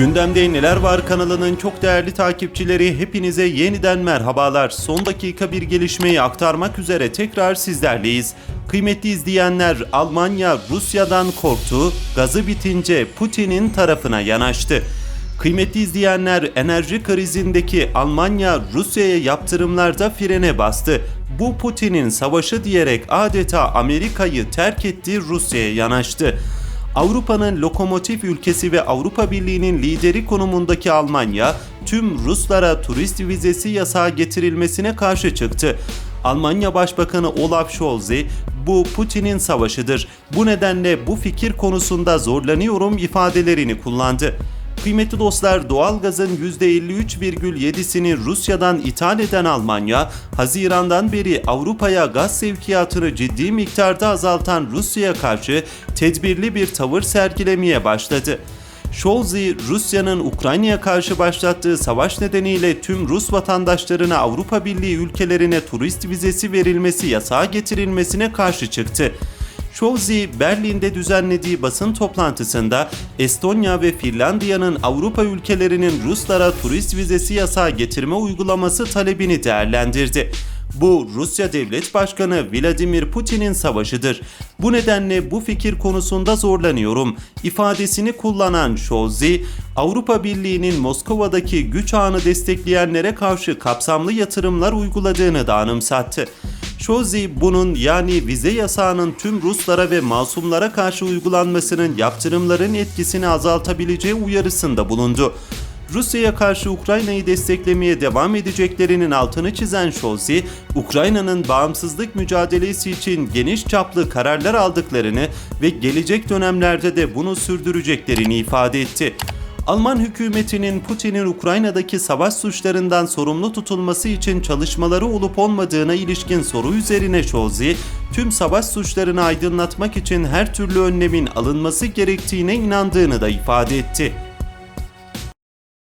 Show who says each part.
Speaker 1: Gündemde Neler Var kanalının çok değerli takipçileri hepinize yeniden merhabalar. Son dakika bir gelişmeyi aktarmak üzere tekrar sizlerleyiz. Kıymetli izleyenler Almanya Rusya'dan korktu, gazı bitince Putin'in tarafına yanaştı. Kıymetli izleyenler enerji krizindeki Almanya Rusya'ya yaptırımlarda frene bastı. Bu Putin'in savaşı diyerek adeta Amerika'yı terk etti Rusya'ya yanaştı. Avrupa'nın lokomotif ülkesi ve Avrupa Birliği'nin lideri konumundaki Almanya, tüm Ruslara turist vizesi yasağı getirilmesine karşı çıktı. Almanya Başbakanı Olaf Scholz, bu Putin'in savaşıdır. Bu nedenle bu fikir konusunda zorlanıyorum ifadelerini kullandı. Kıymetli dostlar doğalgazın %53,7'sini Rusya'dan ithal eden Almanya, Haziran'dan beri Avrupa'ya gaz sevkiyatını ciddi miktarda azaltan Rusya'ya karşı tedbirli bir tavır sergilemeye başladı. Scholz, Rusya'nın Ukrayna'ya karşı başlattığı savaş nedeniyle tüm Rus vatandaşlarına Avrupa Birliği ülkelerine turist vizesi verilmesi yasağa getirilmesine karşı çıktı. Scholz, Berlin'de düzenlediği basın toplantısında Estonya ve Finlandiya'nın Avrupa ülkelerinin Ruslara turist vizesi yasağı getirme uygulaması talebini değerlendirdi. Bu Rusya Devlet Başkanı Vladimir Putin'in savaşıdır. Bu nedenle bu fikir konusunda zorlanıyorum ifadesini kullanan Scholz, Avrupa Birliği'nin Moskova'daki güç ağını destekleyenlere karşı kapsamlı yatırımlar uyguladığını da anımsattı. Scholz bunun yani vize yasağının tüm Ruslara ve masumlara karşı uygulanmasının yaptırımların etkisini azaltabileceği uyarısında bulundu. Rusya'ya karşı Ukrayna'yı desteklemeye devam edeceklerinin altını çizen Scholz, Ukrayna'nın bağımsızlık mücadelesi için geniş çaplı kararlar aldıklarını ve gelecek dönemlerde de bunu sürdüreceklerini ifade etti. Alman hükümetinin Putin'in Ukrayna'daki savaş suçlarından sorumlu tutulması için çalışmaları olup olmadığına ilişkin soru üzerine Scholz, tüm savaş suçlarını aydınlatmak için her türlü önlemin alınması gerektiğine inandığını da ifade etti.